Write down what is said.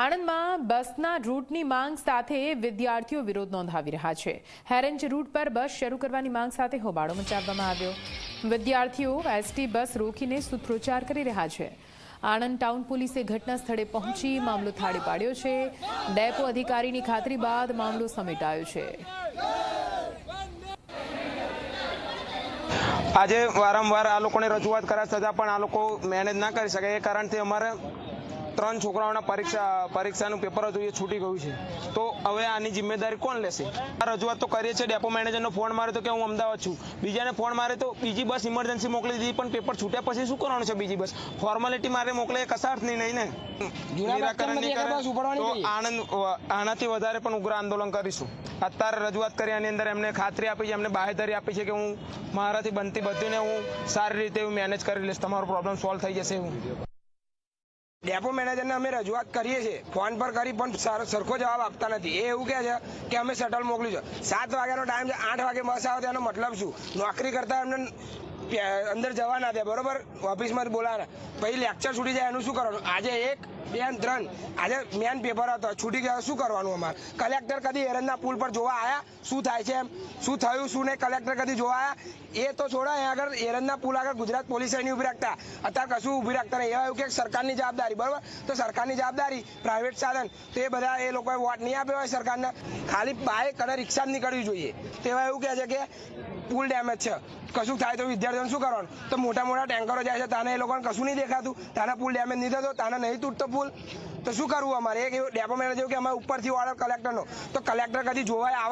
આણંદમાં બસના રૂટની માંગ સાથે વિદ્યાર્થીઓ વિરોધ નોંધાવી રહ્યા છે. હેરેન્જ રૂટ પર બસ શરૂ કરવાની માંગ સાથે હોબાળો મચાવવામાં આવ્યો. વિદ્યાર્થીઓ એસટી બસ રોકીને સૂત્રોચ્ચાર કરી રહ્યા છે. આણંદ ટાઉન પોલીસે ઘટના સ્થળે પહોંચી મામલો થાળે પાડ્યો છે. ડેપો અધિકારીની ખાતરી બાદ મામલો સમેટાયો છે. આજે વારંવાર આ લોકોને રજૂઆત કર્યા છતાં પણ આ લોકો મેનેજ ના કરી શકે. એ કારણથી અમારે ત્રણ છોકરાઓના પરીક્ષા પરીક્ષાનું પેપર હતું એ છૂટી ગયું છે. તો હવે આની જિમ્મેદારી કોણ લેશે? આ રજૂઆત તો કરીએ છીએ ડેપો મેનેજરનો ફોન મારે તો કે હું અમદાવાદ છું. બીજાને ફોન મારે તો બીજી બસ ઇમરજન્સી મોકલી દીધી પણ પેપર છૂટ્યા પછી શું કરવાનું છે બીજી બસ? ફોર્માલિટી મારે મોકલે કશા અર્થ નહીં ને તો આનંદ આનાથી વધારે પણ ઉગ્ર આંદોલન કરીશું. અત્યારે રજૂઆત કરી આની અંદર એમને ખાતરી આપી છે એમને બાહેધરી આપી છે કે હું મારાથી બનતી બધીને હું સારી રીતે હું મેનેજ કરી લઈશ. તમારો પ્રોબ્લેમ સોલ્વ થઈ જશે એવું. ડેપો મેનેજરને અમે રજૂઆત કરીએ છીએ. ફોન પર કરી, પણ સારો સરખો જવાબ આપતા નથી. એ એવું કહે છે કે અમે શટલ મોકલ્યું છે. સાત વાગ્યાનો ટાઈમ છે, આઠ વાગે બસ આવે તેનો મતલબ શું? નોકરી કરતા એમને અંદર જવા ના દે બરોબર? ઓફિસમાં બોલાવાના બોલાવે. પછી લેક્ચર છૂટી જાય, એનું શું કરવાનું આજે એક, બે ત્રણ. આજે મેન પેપર હતો. છૂટી ગયા, શું કરવાનું અમારે? કલેક્ટર કદી એરંદના પુલ પર જોવા આયા? શું થાય છે એમ? શું થયું, શું નહીં? કલેક્ટર કદી જોવા આવ્યા એ તો છોડા, એ આગળ એરંદના પુલ આગળ ગુજરાત પોલીસ નહીં ઊભી રાખતા. અત્યારે કશું ઊભી રાખતા નહીં. એવા એવું કે સરકારની જવાબદારી, બરોબર? તો સરકારની જવાબદારી પ્રાઇવેટ સાધન. તો એ બધા એ લોકોએ વોટ નહીં આપ્યો હોય સરકારને. ખાલી બાઇક અને રિક્ષા જ નીકળવી જોઈએ. તેવા એવું કહે છે કે પુલ ડેમેજ છે. કશું થાય તો વિદ્યાર્થીઓને શું કરવાનું? તો મોટા મોટા ટેન્કરો જાય છે, તાને એ લોકોને કશું નહીં દેખાતું. તાના પુલ ડેમેજ નહીં થતો, તાને નહીં તૂટતો પુલ. તો શું કરવું અમારે? એક ડેપો મેનેજર કે અમારે ઉપરથી ઓર્ડર કલેક્ટરનો તો કલેક્ટર કદી જોવાય, આવે